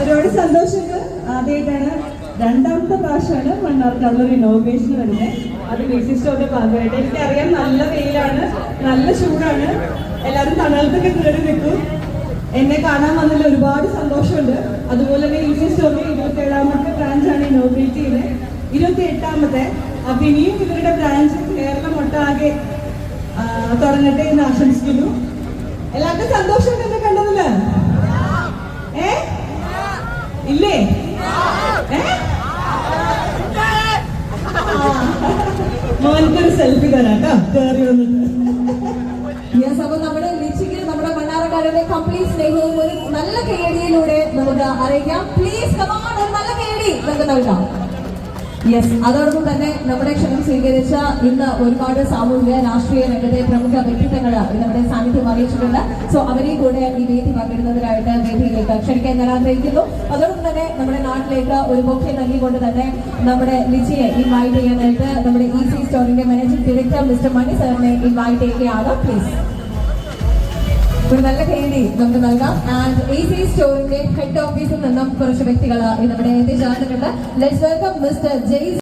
ഒരുപാട് സന്തോഷമുണ്ട് ആദ്യമായിട്ടാണ് രണ്ടാമത്തെ പ്രാവശ്യമാണ് മണ്ണാർക്കാടുള്ള ഒരു ഇനോവേഷൻ വരുന്നത്. അത് മ്യൂസിക് ഭാഗമായിട്ട്. എനിക്കറിയാം നല്ല വെയിലാണ് നല്ല ചൂടാണ്. എല്ലാവരും തണലത്തൊക്കെ കയറി നിൽക്കും. എന്നെ കാണാൻ വന്നതിൽ ഒരുപാട് സന്തോഷമുണ്ട്. അതുപോലെ തന്നെ സ്റ്റോറിന്റെ ഇരുപത്തി ഏഴാമത്തെ ബ്രാഞ്ചാണ് ഇനോഗ്രേറ്റ് ചെയ്തത് ഇരുപത്തി എട്ടാമത്തെ അപ്പൊ ഇനിയും ഇവരുടെ ബ്രാഞ്ച് കേരളം ഒട്ടാകെ തുടങ്ങട്ടെ എന്ന് ആശംസിക്കുന്നു. എല്ലാവർക്കും സന്തോഷം കണ്ടതിൽ ഇല്ലേ? മോനക്കൊരു സെൽഫി തരാം കേട്ടോ കേറി വന്നിട്ട് യെസ് അപ്പൊ നമ്മുടെ ലിച്ചിക്ക് നമ്മുടെ മണ്ണാറക്കാരുടെ കംപ്ലീറ്റ് സ്നേഹവും ഒരു നല്ല കേടിയിലൂടെ നമുക്ക് അറിയിക്കാം. പ്ലീസ് കമാൺ ഒരു നല്ല കേടി നമുക്ക് നൽകാം. യെസ് അതോടൊപ്പം തന്നെ നമ്മുടെ ക്ഷണം സ്വീകരിച്ച ഇന്ന് ഒരുപാട് സാമൂഹിക രാഷ്ട്രീയ രംഗത്തെ പ്രമുഖ വ്യക്തിത്വങ്ങൾ നമ്മുടെ സാന്നിധ്യം അറിയിച്ചിട്ടുണ്ട്. സോ അവരെയും കൂടെ ഈ വേദി പങ്കിടുന്നതിനായിട്ട് വേദിയിലേക്ക് ക്ഷണിക്കാൻ ഞാൻ ആഗ്രഹിക്കുന്നു. അതോടൊപ്പം തന്നെ നമ്മുടെ നാട്ടിലേക്ക് ഒരു ബൊക്കെ നൽകിക്കൊണ്ട് തന്നെ നമ്മുടെ ലിജിയെ ഇൻവൈറ്റ് ചെയ്യാനായിട്ട് നമ്മുടെ ഇ സി സ്റ്റോറിന്റെ മാനേജിംഗ് ഡയറക്ടർ മിസ്റ്റർ മണി സാറിനെ ഇൻവൈറ്റ് ചെയ്യുകയാണ്. പ്ലീസ് ഒരു നല്ല കേടി നമുക്ക് നൽകാം. ആൻഡ് എ സി സ്റ്റോറിന്റെ ഹെഡ് ഓഫീസിൽ നിന്നും കുറച്ച് വ്യക്തികൾ നമ്മുടെ എത്തിച്ചേർന്നിട്ടുണ്ട്. Let's welcome mister Jaise